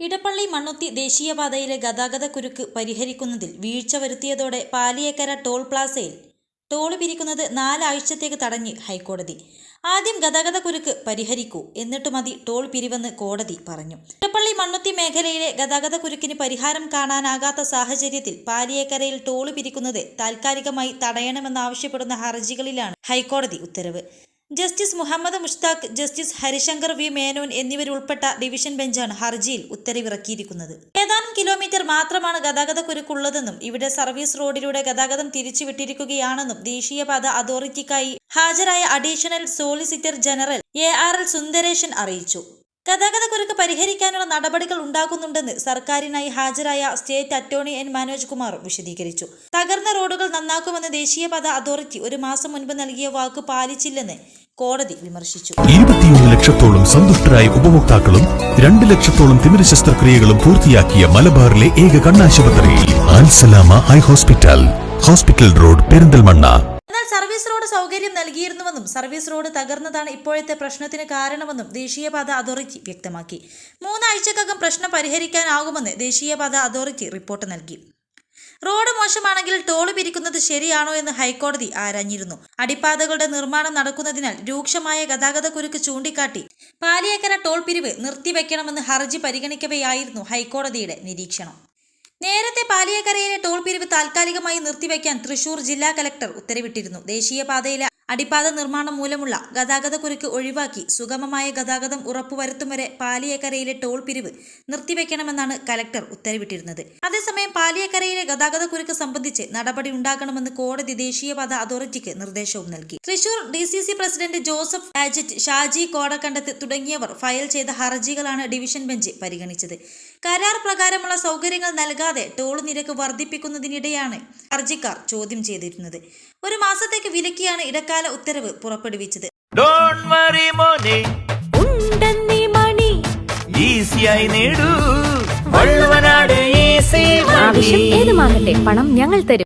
ഇടപ്പള്ളി മണ്ണുത്തി ദേശീയപാതയിലെ ഗതാഗത കുരുക്ക് പരിഹരിക്കുന്നതിൽ വീഴ്ച വരുത്തിയതോടെ പാലിയേക്കര ടോൾ പ്ലാസയിൽ ടോൾ പിരിക്കുന്നത് നാലാഴ്ചത്തേക്ക് തടഞ്ഞ് ഹൈക്കോടതി. ആദ്യം ഗതാഗത കുരുക്ക് പരിഹരിക്കൂ എന്നിട്ട് മതി ടോൾ പിരിവെന്ന് കോടതി പറഞ്ഞു. ഇടപ്പള്ളി മണ്ണുത്തി മേഖലയിലെ ഗതാഗത കുരുക്കിന് പരിഹാരം കാണാനാകാത്ത സാഹചര്യത്തിൽ പാലിയേക്കരയിൽ ടോൾ പിരിക്കുന്നത് താൽക്കാലികമായി തടയണമെന്നാവശ്യപ്പെടുന്ന ഹർജികളിലാണ് ഹൈക്കോടതി ഉത്തരവ്. Justice Muhammad Mushtaq justice Harishankar V. Menon എന്നിവരുൾപ്പെട്ട ഡിവിഷൻ ബെഞ്ചാണ് ഹർജിയിൽ ഉത്തരവിറക്കിയിരിക്കുന്നത്. ഏതാനും കിലോമീറ്റർ മാത്രമാണ് ഗതാഗത കുരുക്കുള്ളതെന്നും ഇവിടെ സർവീസ് റോഡിലൂടെ ഗതാഗതം തിരിച്ചുവിട്ടിരിക്കുകയാണെന്നും ദേശീയപാത അതോറിറ്റിക്കായി ഹാജരായ additional solicitor general A R L Sundaresan അറിയിച്ചു. ഗതാഗത കുരുക്ക് പരിഹരിക്കാനുള്ള നടപടികൾ ഉണ്ടാക്കുന്നുണ്ടെന്ന് സർക്കാരിനായി ഹാജരായ state attorney N Manoj Kumar വിശദീകരിച്ചു. തകർന്ന റോഡുകൾ നന്നാക്കുമെന്ന് ദേശീയപാത അതോറിറ്റി ഒരു മാസം മുൻപ് നൽകിയ വാക്ക് പാലിച്ചില്ലെന്ന് കോടതി വിമർശിച്ചു. ഇരുപത്തിയൊന്ന് ലക്ഷത്തോളം സന്തുഷ്ടരായ ഉപഭോക്താക്കളും രണ്ട് ലക്ഷത്തോളം തിമിര ശസ്ത്രക്രിയകളും പൂർത്തിയാക്കിയ മലബാറിലെ ഏക കണ്ണാശുപത്രി hospital. Hospital road Perinthalmanna. Road സൗകര്യം നൽകിയിരുന്നുവെന്നും സർവീസ് റോഡ് തകർന്നതാണ് ഇപ്പോഴത്തെ പ്രശ്നത്തിന് കാരണമെന്നും ദേശീയപാത അതോറിറ്റി വ്യക്തമാക്കി. മൂന്നാഴ്ചക്കകം പ്രശ്നം പരിഹരിക്കാനാകുമെന്ന് ദേശീയപാത അതോറിറ്റി റിപ്പോർട്ട് നൽകി. റോഡ് മോശമാണെങ്കിൽ ടോൾ പിരിക്കുന്നത് ശരിയാണോ എന്ന് ഹൈക്കോടതി ആരാഞ്ഞിരുന്നു. അടിപ്പാതകളുടെ നിർമ്മാണം നടക്കുന്നതിനാൽ രൂക്ഷമായ ഗതാഗത കുരുക്ക് ചൂണ്ടിക്കാട്ടി പാലിയേക്കര ടോൾ പിരിവ് നിർത്തിവെക്കണമെന്ന് ഹർജി പരിഗണിക്കവെയായിരുന്നു ഹൈക്കോടതിയുടെ നിരീക്ഷണം. നേരത്തെ പാലിയക്കരയിലെ ടോൾ പിരിവ് താൽക്കാലികമായി നിർത്തിവെക്കാൻ തൃശൂർ ജില്ലാ കലക്ടർ ഉത്തരവിട്ടിരുന്നു. ദേശീയപാതയിലെ അടിപ്പാത നിർമ്മാണം മൂലമുള്ള ഗതാഗത കുരുക്ക് ഒഴിവാക്കി സുഗമമായ ഗതാഗതം ഉറപ്പുവരുത്തും വരെ പാലിയക്കരയിലെ ടോൾ പിരിവ് നിർത്തിവെക്കണമെന്നാണ് കലക്ടർ ഉത്തരവിട്ടിരുന്നത്. അതേസമയം പാലിയക്കരയിലെ ഗതാഗത കുരുക്ക് സംബന്ധിച്ച് നടപടി ഉണ്ടാക്കണമെന്ന് കോടതി ദേശീയപാത അതോറിറ്റിക്ക് നിർദ്ദേശവും നൽകി. തൃശൂർ ഡി പ്രസിഡന്റ് ജോസഫ് ആജറ്റ് ഷാജി കോടക്കണ്ടത്ത് തുടങ്ങിയവർ ഫയൽ ചെയ്ത ഹർജികളാണ് ഡിവിഷൻ ബെഞ്ച് പരിഗണിച്ചത്. കരാർ പ്രകാരമുള്ള സൗകര്യങ്ങൾ നൽകാതെ ടോൾ നിരക്ക് വർദ്ധിപ്പിക്കുന്നതിനിടെയാണ് ഹർജിക്കാർ ചോദ്യം ചെയ്തിരുന്നത്. ഒരു മാസത്തേക്ക് വിലക്കിയാണ് ഇടക്കാല ഉത്തരവ് പുറപ്പെടുവിച്ചത്. ഏത് ആവശ്യം ഏതുമാകട്ടെ പണം ഞങ്ങൾ തരും.